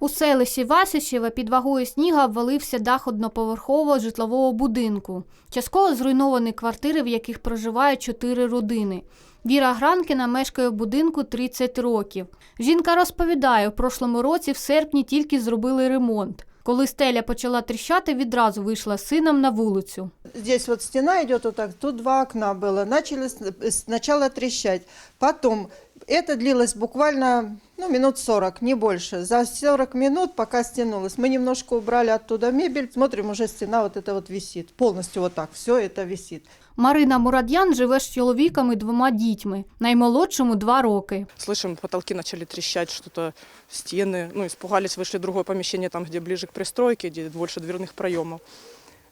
У селищі Васищеве під вагою сніга обвалився дах одноповерхового житлового будинку. Частково зруйновані квартири, в яких проживають чотири родини. Віра Гранкіна мешкає в будинку 30 років. Жінка розповідає, в прошлому році в серпні тільки зробили ремонт. Коли стеля почала тріщати, відразу вийшла з сином на вулицю. Здесь вот стена идет вот так, тут два окна было. Начали с- сначала трещать. Потом это длилось буквально ну, минут 40, не больше. За 40 минут, пока стянулось, мы немножко убрали оттуда мебель. Смотрим, уже стена вот эта вот висит. Полностью вот так, все это висит. Марина Мурадян живе з чоловіком і двома дітьми, наймолодшому два роки. Слышим, потолки начали трещать, что-то стены. Ну, испугались, вышли в другое помещение, там, где ближе к пристройке, где больше дверных проемов.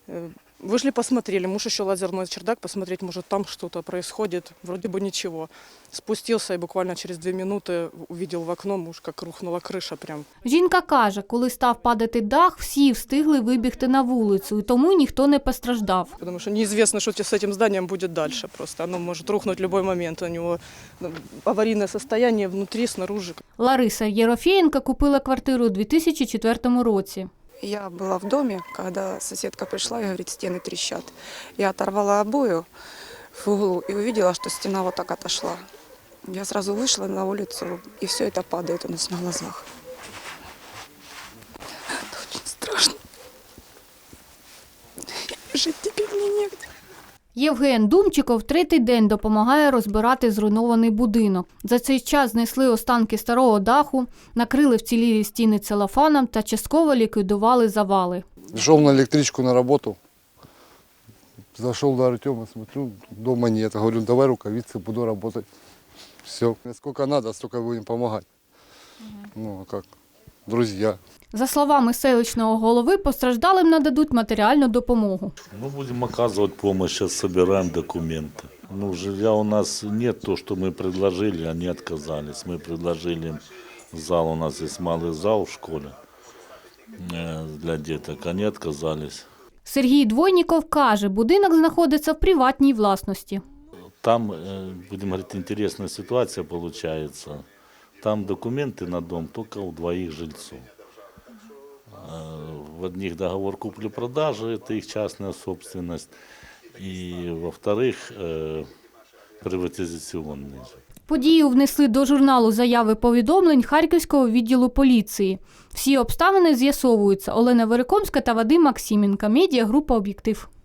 Э, Вышли, посмотрели. Муж еще лазерный на чердак, посмотреть, может, там что-то происходит. Вроде бы ничего. Спустился и буквально через две минуты увидел в окно, муж, как рухнула крыша прям. Жінка каже, коли став падати дах, всі встигли вибігти на вулицю, і тому ніхто не постраждав. Потому что неизвестно, что с этим зданием будет дальше. Просто оно может рухнуть в любой момент. У него ну, аварийное состояние внутри, снаружи. Лариса Єрофєєнка купила квартиру у 2004 році. Я была в доме, когда соседка пришла и говорит, стены трещат. Я оторвала обои в углу и увидела, что стена вот так отошла. Я сразу вышла на улицу, и все это падает у нас на глазах. Это очень страшно. Жить теперь. Євген Думчиков третій день допомагає розбирати зруйнований будинок. За цей час знесли останки старого даху, накрили вцілілі стіни целофаном та частково ліквідували завали. Шел на электричку на работу. Зашел до Артема, смотрю, дома нет. Говорю, давай рукавицы, буду работать. Все. Сколько надо, столько будем помогать. Ну, а как? Друзья. За словами селищного голови, постраждалим нададуть матеріальну допомогу. Мы будем оказывать помощь, сейчас собираем документы. Ну, жилья у нас нет, то, что мы предложили, они отказались. Мы предложили им зал, у нас есть малый зал в школе э, для деток, они отказались. Сергій Двойніков каже, будинок знаходиться в приватній власності. Там, э, будем говорить, интересная ситуация получается. Там документы на дом только у двоих жильцов. Э, В одних договор купли-продажи, это их частная собственность. И во-вторых, э, приватизационный. Подію внесли до журналу заяви повідомлень Харківського відділу поліції. Всі обставини з'ясовуються. Олена Верикомська та Вадим Максименка. Медіагрупа «Об'єктив».